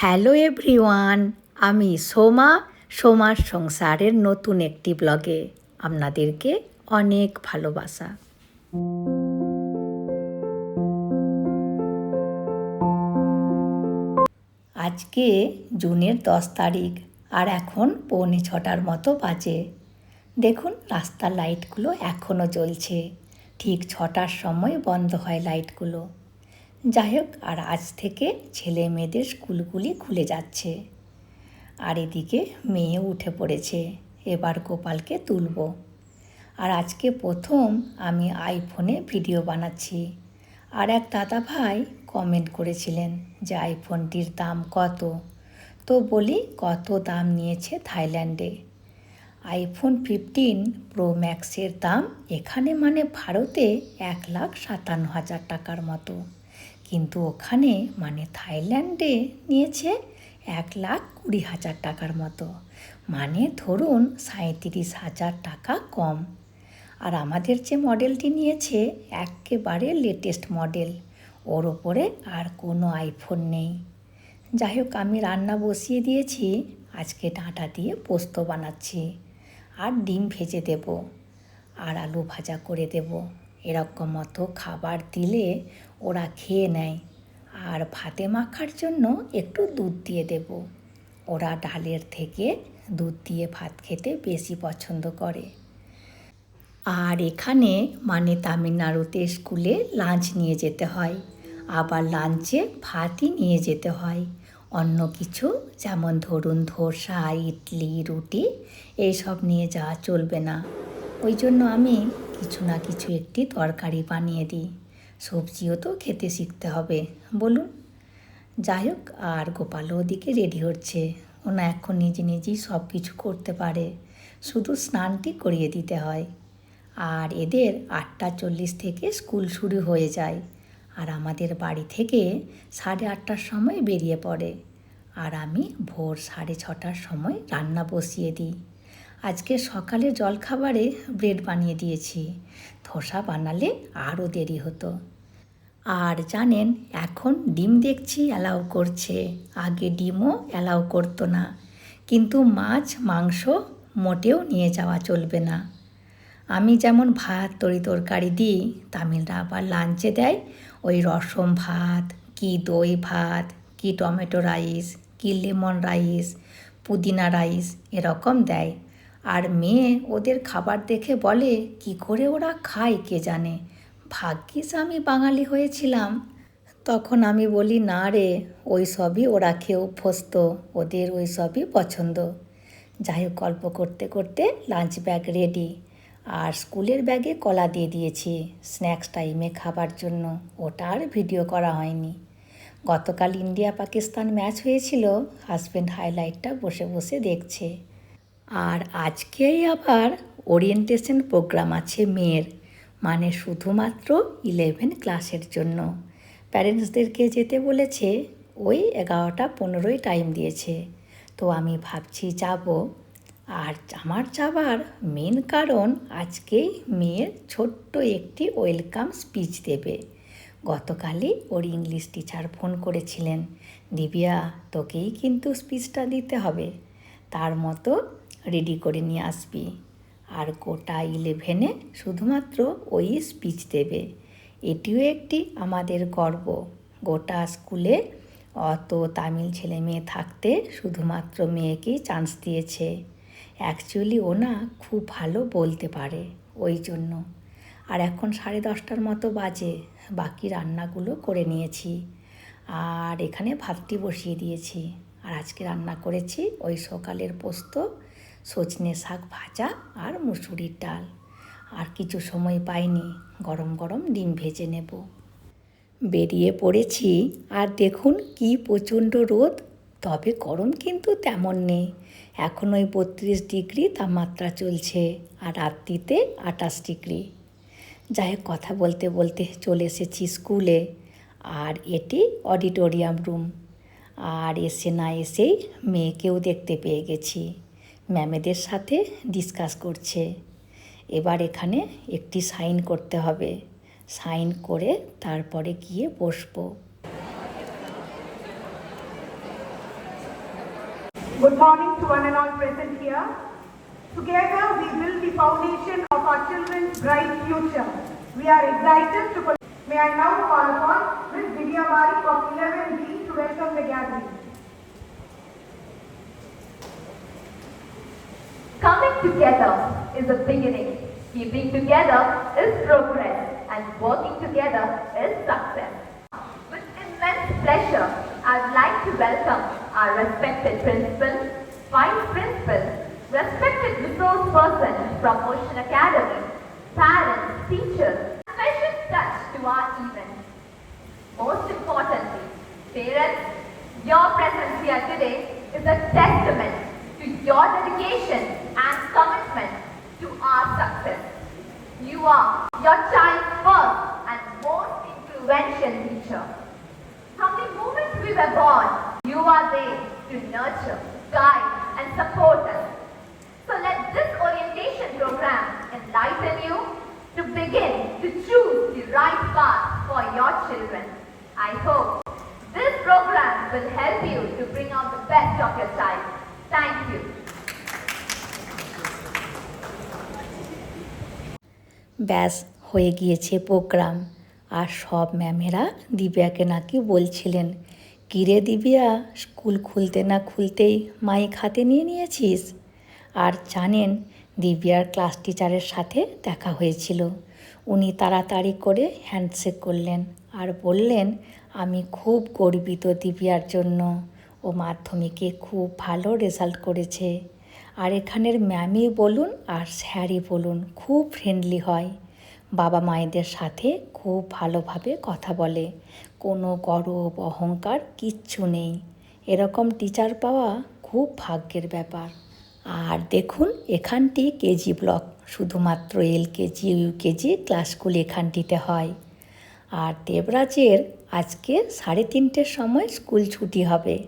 Hello everyone, আমি সোমা, সোমার সংসারের নতুন একটি ব্লগে আপনাদেরকে অনেক ভালোবাসা। আজকে জুনের দশ তারিখ আর এখন পৌনে ছটার মতো বাজে। দেখুন রাস্তার লাইটগুলো এখনও জ্বলছে। ঠিক ছটার সময় বন্ধ হয় লাইটগুলো। যাই হোক, আর আজ থেকে ছেলে মেয়েদের স্কুলগুলি খুলে যাচ্ছে। আর এদিকে মেয়ে উঠে পড়েছে, এবার গোপালকে তুলব। আর আজকে প্রথম আমি আইফোনে ভিডিও বানাচ্ছি। আর এক দাদা ভাই কমেন্ট করেছিলেন যে আইফোনটির দাম কত? তো বলি, কত দাম নিয়েছে থাইল্যান্ডে? আইফোন ফিফটিন প্রো ম্যাক্সের দাম এখানে মানে ভারতে এক লাখ সাতান্ন হাজার টাকার মতো। কিন্তু ওখানে মানে থাইল্যান্ডে নিয়েছে এক লাখ কুড়ি হাজার টাকার মতো। মানে ধরুন সাঁত্রিশ হাজার টাকা কম। আর আমাদের যে মডেলটি নিয়েছে একেবারে লেটেস্ট মডেল। ওর ওপরে আর কোনো আইফোন নেই। যাই হোক, আমি রান্না বসিয়ে দিয়েছি। আজকে ডাঁটা দিয়ে পোস্ত বানাচ্ছি। আর ডিম ভেজে দেব। আর আলু ভাজা করে দেব। এরকম মতো খাবার দিলে ওরা খেয়ে নেয়। আর ভাতে মাখার জন্য একটু দুধ দিয়ে দেব। ওরা ডালের থেকে দুধ দিয়ে ভাত খেতে বেশি পছন্দ করে। আর এখানে মানে তামিলনাড়ুতে স্কুলে লাঞ্চ নিয়ে যেতে হয়। আবার লাঞ্চে ভাতই নিয়ে যেতে হয়। অন্য কিছু যেমন ধরুন ধোসা, ইডলি, রুটি, এইসব নিয়ে যাওয়া চলবে না। ওই জন্য আমি কিছু না কিছু একটি তরকারি বানিয়ে দিই। সবজিও তো খেতে শিখতে হবে। বলুন। যাই হোক, আর গোপালও ওদিকে রেডি হচ্ছে। ওনা এখন নিজে নিজেই সব কিছু করতে পারে। শুধু স্নানটি করিয়ে দিতে হয়। আর এদের আটটা চল্লিশ থেকে স্কুল শুরু হয়ে যায়। আর আমাদের বাড়ি থেকে সাড়ে আটটার সময় বেরিয়ে পড়ে। আর আমি ভোর সাড়ে ছটার সময় রান্না বসিয়ে দিই। আজকে সকালে জলখাবারে ব্রেড বানিয়ে দিয়েছি। ধোসা বানালে আরও দেরি হতো। আর জানেন, এখন ডিম দেখছি অ্যালাউ করছে। আগে ডিমও অ্যালাউ করতো না। কিন্তু মাছ, মাংস মোটেও নিয়ে যাওয়া চলবে না। আমি যেমন ভাত, তরি তরকারি দিই, তামিলরা আবার লাঞ্চে দেয়। ওই রসম ভাত, কি দই ভাত, কি টমেটো রাইস, কি লেমন রাইস, পুদিনা রাইস এরকম দেয়। আর মেয়ে ওদের খাবার দেখে বলে, কি করে ওরা খায় কে জানে? ভাগ্যিস আমি বাঙালি হয়েছিলাম। তখন আমি বলি, না রে, ওই সবই ওরা খেয়ে অভ্যস্ত ওদের ওই সবই পছন্দ। যাই হোক, গল্প করতে করতে লাঞ্চ ব্যাগ রেডি আর স্কুলের ব্যাগে কলা দিয়ে দিয়েছি স্ন্যাক্স টাইমে খাবার জন্য। ওটা আর ভিডিও করা হয়নি। গতকাল ইন্ডিয়া পাকিস্তান ম্যাচ হয়েছিল হাজব্যান্ড হাইলাইটটা বসে বসে দেখছে। আর আজকেই আবার ওরিয়েন্টেশন প্রোগ্রাম আছে মেয়ের মানে শুধুমাত্র ইলেভেন ক্লাসের জন্য। প্যারেন্টসদেরকে যেতে বলেছে, ওই এগারোটা পনেরোই টাইম দিয়েছে। তো আমি ভাবছি যাব। আর আমার যাবার মেন কারণ আজকেই মেয়ের ছোট্ট একটি ওয়েলকাম স্পিচ দেবে। গতকালই ওর ইংলিশ টিচার ফোন করেছিলেন, দিবিয়া, তোকেই কিন্তু স্পিচটা দিতে হবে। তার মতো রেডি করে নিয়ে আসবি। আর গোটা ইলেভেনে শুধুমাত্র ওই স্পিচ দেবে। এটিও একটি আমাদের গর্ব। গোটা স্কুলে অত তামিল ছেলে মেয়ে থাকতে শুধুমাত্র মেয়েকেই চান্স দিয়েছে। অ্যাকচুয়ালি ও না খুব ভালো বলতে পারে ওই জন্য। আর এখন সাড়ে দশটার মতো বাজে, বাকি রান্নাগুলো করে নিয়েছি। আর এখানে ভাতটি বসিয়ে দিয়েছি। আর আজকে রান্না করেছি ওই সকালের পোস্ত সজনে শাক ভাজা আর মুসুরির ডাল। আর কিছু সময় পাইনি, গরম গরম ডিম ভেজে নেব। বেরিয়ে পড়েছি আর দেখুন কি প্রচণ্ড রোদ। তবে গরম কিন্তু তেমন নেই। এখন ওই বত্রিশ ডিগ্রি তাপমাত্রা চলছে আর রাত্রিতে আঠাশ ডিগ্রি। যাই হোক, কথা বলতে বলতে চলে এসেছি স্কুলে। আর এটি অডিটোরিয়াম রুম। আর এসে না এসেই মেয়েকেও দেখতে পেয়ে গেছি। ম্যামেদের সাথে ডিসকাস করছে এবার এখানে একটি সাইন করতে হবে সাইন করে তারপরে গিয়ে বসবো Good morning to one and all present here. Together we build the foundation of our children's bright future. We are excited to. May I now call upon Ms. Divya Bari of 11B to welcome the gathering. Coming together is a beginning. Keeping together is progress. And working together is success. With immense pleasure, I would like to welcome our respected principal, vice principal, respected resource person from Ocean Academy, nurture, guide, and support us. So let this orientation program enlighten you to begin to choose the right path for your children. I hope this program will help you to bring out the best of your child. Thank you. ব্যাস হয়ে গিয়েছে programme আর সব ম্যামেরা দিব্যাকে নাকি বলছিলেন কিরে Divya, school খুলতে না খুলতেই মাইক হাতে নিয়ে নিয়েছিস? আর জানেন, দিব্যার ক্লাস টিচারের সাথে দেখা হয়েছিল। উনি তাড়াতাড়ি করে হ্যান্ডশেক করলেন আর বললেন, আমি খুব গর্বিত দিব্যার জন্য। ও মাধ্যমিকে খুব ভালো রেজাল্ট করেছে। আর এখানের ম্যামই বলুন আর স্যারই বলুন, খুব ফ্রেন্ডলি হয়। বাবা মায়েদের সাথে খুব ভালোভাবে কথা বলে। কোনো গর্ব, অহংকার কিচ্ছু নেই। এরকম টিচার পাওয়া খুব ভাগ্যের ব্যাপার। আর দেখুন, এখানটি কেজি ব্লক শুধুমাত্র এল কেজি ইউকেজি ক্লাসগুলো এখানটিতে হয়। আর দেবরাজের আজকে সাড়ে তিনটের সময় স্কুল ছুটি হবে।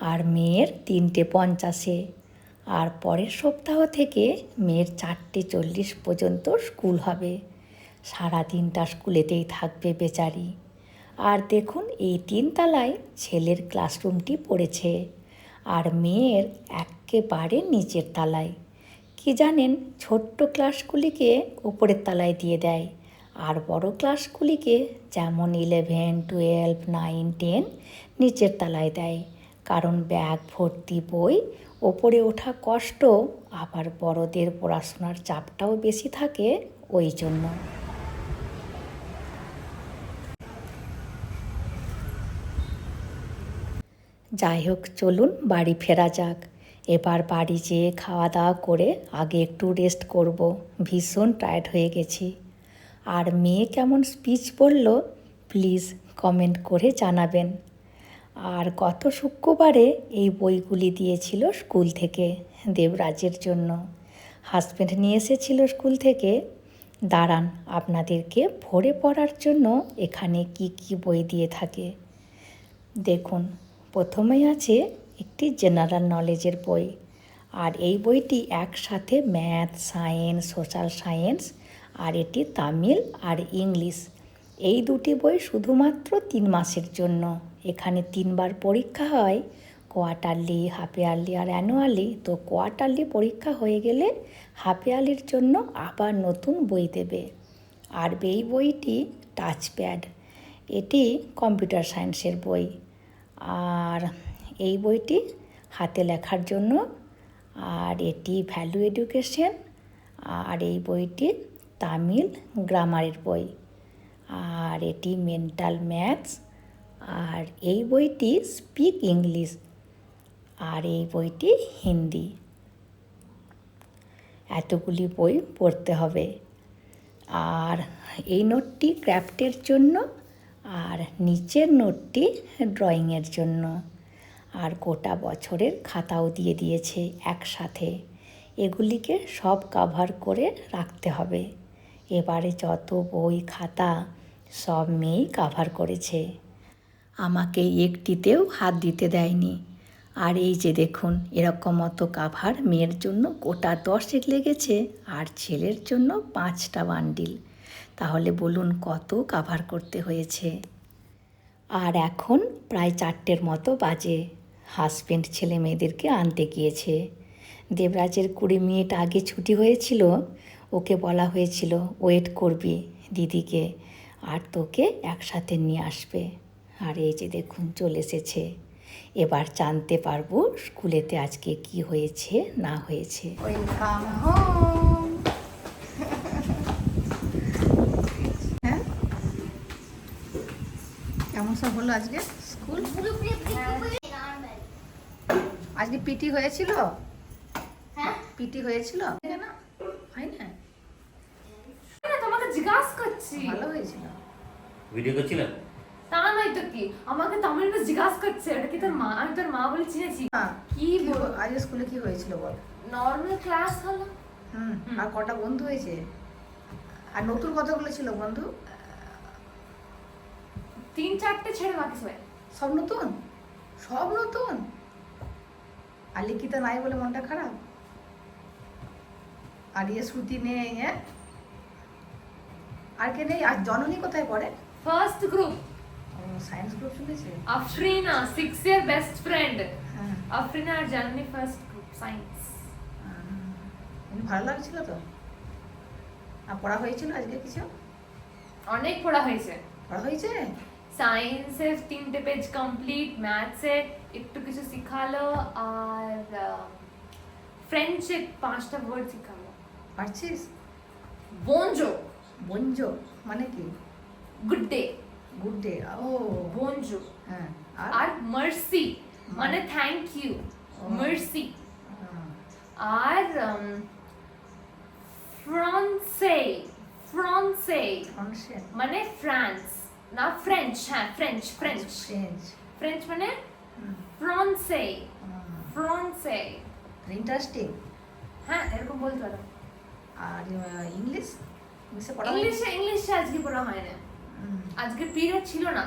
আর মেয়ের তিনটে পঞ্চাশে। আর পরের সপ্তাহ থেকে মেয়ের চারটে চল্লিশ পর্যন্ত স্কুল হবে। সারা দিনটা স্কুলেতেই থাকবে বেচারি। আর দেখুন, এই তিনতলায় ছেলের ক্লাসরুমটি পড়েছে। আর মেয়ের একেবারে নিচের তলায়। কি জানেন, ছোট্ট ক্লাসগুলিকে ওপরের তলায় দিয়ে দেয়। আর বড় ক্লাসগুলিকে যেমন ইলেভেন টুয়েলভ নাইন টেন নিচের তলায় দেয়। কারণ ব্যাগ, ভর্তি বই, ওপরে ওঠা কষ্ট, আবার বড়দের পড়াশোনার চাপটাও বেশি থাকে ওই জন্য। যাই হোক চলুন বাড়ি ফেরা যাক। এবার বাড়ি যেয়ে খাওয়া দাওয়া করে আগে একটু রেস্ট করব। ভীষণ টায়ার্ড হয়ে গেছি। আর মেয়ে কেমন স্পিচ বলল? প্লিজ কমেন্ট করে জানাবেন। আর গত শুক্রবারে এই বইগুলি দিয়েছিল স্কুল থেকে দেবরাজের জন্য। হাজব্যান্ড নিয়ে এসেছিল স্কুল থেকে। দাঁড়ান, আপনাদেরকে ভরে পড়ার জন্য এখানে কি কি বই দিয়ে থাকে। দেখুন প্রথমেই আছে একটি জেনারেল নলেজের বই। আর এই বইটি একসাথে ম্যাথ সায়েন্স সোশ্যাল সায়েন্স আর এটি তামিল আর ইংলিশ। এই দুটি বই শুধুমাত্র তিন মাসের জন্য। এখানে তিনবার পরীক্ষা হয় কোয়ার্টারলি হাফ ইয়ারলি আর অ্যানুয়ালি তো কোয়ার্টারলি পরীক্ষা হয়ে গেলে হাফ ইয়ারলির জন্য আবার নতুন বই দেবে। আর এই বইটি টাচপ্যাড এটি কম্পিউটার সায়েন্সের বই। আর এই বইটি হাতে লেখার জন্য আর এটি ভ্যালু এডুকেশন আর এই বইটি তামিল গ্রামারের বই। আর এটি মেন্টাল ম্যাথস আর এই বইটি স্পিক ইংলিশ আর এই বইটি হিন্দি। এতগুলি বই পড়তে হবে। আর এই নোটটি ক্রাফটের জন্য আর নিচের নোটটি ড্রয়িংয়ের জন্য। আর গোটা বছরের খাতাও দিয়ে দিয়েছে একসাথে। এগুলিকে সব কাভার করে রাখতে হবে। এবারে যত বই, খাতা সব মেয়েই কাভার করেছে। আমাকে একটিতেও হাত দিতে দেয়নি। আর এই যে দেখুন, এরকম মতো কাভার মেয়ের জন্য গোটা দশেক লেগেছে। আর ছেলের জন্য পাঁচটা বান্ডিল তাহলে বলুন কত কাভার করতে হয়েছে? আর এখন প্রায় চারটের মতো বাজে। হাজবেন্ড ছেলে মেয়েদেরকে আনতে গিয়েছে। দেবরাজের কুড়ি মিনিট আগে ছুটি হয়েছিল, ওকে বলা হয়েছিল ওয়েট করবি দিদিকে, আর তোকে একসাথে নিয়ে আসবে। আর এই যে দেখুন, চলে এসেছে। এবার জানতে পারব স্কুলেতে আজকে কি হয়েছে, না হয়েছে। ওয়েলকাম হোম হ্যাঁ সব হলো আজকে স্কুল? আজকে পিটি হয়েছিল? হ্যাঁ? পিটি হয়েছিল? না হয় না? না, তোমাকে জিজ্ঞাসা করছি। ভালো হয়েছিল। ভিডিও করছিলেন তা নয় তো কি? আমাকে তামিলটা জিজ্ঞাসা করছে এটা কি তোর মা? আমি তোর মা বলে চিনেছি। হ্যাঁ। কি কি হলো? আজকে স্কুলে কি হয়েছিল বল? নর্মাল ক্লাস হলো। হুম। আর কটা বন্ধু হয়েছে? আর নতুন কতগুলো ছিল বন্ধু? তিন চারটে ছেড়ে বাকি সবাই। সব নতুন? সব নতুন? আর লিখিতা নাই বলে মনটা খারাপ? আর ইয়ে শ্রুতি নেই হ্যাঁ? আর কে নেই? আর জননী কোথায় পড়ে? ফার্স্ট গ্রুপ সায়েন্স গ্রুপ শুনেছে? Afrina six year best friend Afrina আর জাননি ফার্স্ট গ্রুপ সায়েন্স ভালো লাগছিল তো? আর পড়া হয়েছিল আজকে কিছু? অনেক পড়া হয়েছে। পড়া হয়েছে? সায়েন্সের তিনটে পেজ কমপ্লিট ম্যাথসে একটু কিছু শিখালো আর ফ্রেঞ্চে পাঁচটা ওয়ার্ড শিখালো পারছিস বঞ্জো বঞ্জ মানে কি গুড ডে গুড ডে ও বঞ্জো হ্যাঁ আর আর মার্সি মানে থ্যাংক ইউ ও। মার্সি হ্যাঁ, আর ফ্রান্সে ফ্রান্সে ফ্রান্সে মানে ফ্রান্স না ফ্রেঞ্চ হ্যাঁ ফ্রেঞ্চ ফ্রেঞ্চ ফ্রেঞ্চ মানে ফ্রান্সে। ফ্রান্সে ইন্টারেস্টিং হ্যাঁ এরকম বলতে পারো। আর ইংলিশ ইংলিশে ইংলিশে আজকে পড়া হয় না আজকে পিরিয়ড ছিল না।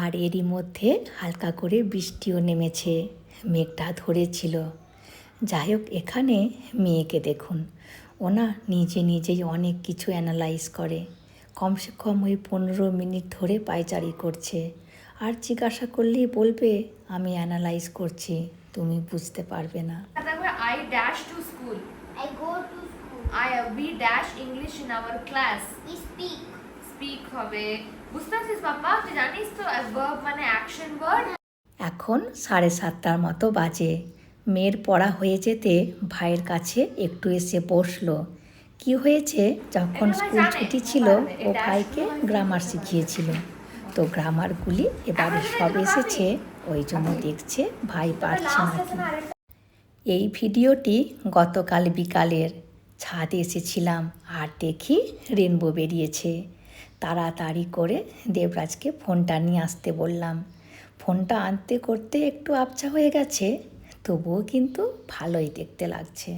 আর এরই মধ্যে হালকা করে বৃষ্টিও নেমেছে মেঘটা ধরেছিল। যাই হোক এখানে মেয়েকে দেখুন। ওনা নিজে নিজেই অনেক কিছু অ্যানালাইজ করে। কমসে কম ওই পনেরো মিনিট ধরে পায়চারি করছে। আর জিজ্ঞাসা করলেই বলবে আমি অ্যানালাইজ করছি তুমি বুঝতে পারবে না। I dash to school I go to school. I we dash English in our class speak. Speak হবে। বুঝতে পারছিস বাবা তুই জানিস তো ভার্ব মানে অ্যাকশন ওয়ার্ড এখন সাড়ে সাতটার মতো বাজে। মেয়ের পড়া হয়ে যেতে ভাইয়ের কাছে একটু এসে বসল। কি হয়েছে? যখন স্কুল ছুটি ছিল ও ভাইকে গ্রামার শিখিয়েছিল। তো গ্রামারগুলি এবারে সব এসেছে ওই জন্য দেখছে ভাই পারছে নাকি। এই ভিডিওটি গতকাল বিকালের। ছাদে এসেছিলাম আর দেখি রেনবো বেরিয়েছে। তাড়াতাড়ি করে দেবরাজকে ফোনটা নিয়ে আসতে বললাম। ফোনটা আনতে করতে একটু আবছা হয়ে গেছে, তবুও কিন্তু ভালোই দেখতে লাগছে।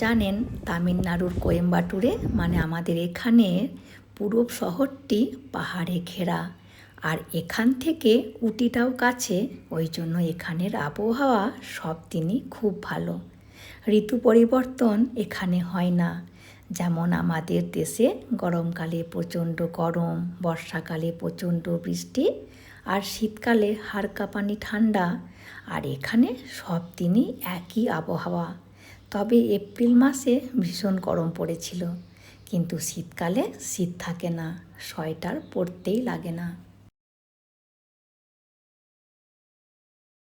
জানেন, তামিলনাড়ুর কোয়েম্বাটুরে মানে আমাদের এখানে পুরো শহরটি পাহাড়ে ঘেরা। আর এখান থেকে উটিটাও কাছে, ওই জন্য এখানের আবহাওয়া সব দিনই খুব ভালো। ঋতু পরিবর্তন এখানে হয় না। যেমন আমাদের দেশে গরমকালে প্রচণ্ড গরম, বর্ষাকালে প্রচণ্ড বৃষ্টি আর শীতকালে হাড় কাঁপানি ঠান্ডা আর এখানে সব দিনই একই আবহাওয়া। তবে এপ্রিল মাসে ভীষণ গরম পড়েছিল, কিন্তু শীতকালে শীত থাকে না, সোয়েটার পরতেই লাগে না।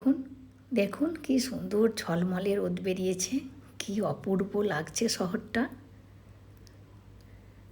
দেখুন দেখুন কি সুন্দর ঝলমলে রোদ বেরিয়েছে, কি অপূর্ব লাগছে শহরটা।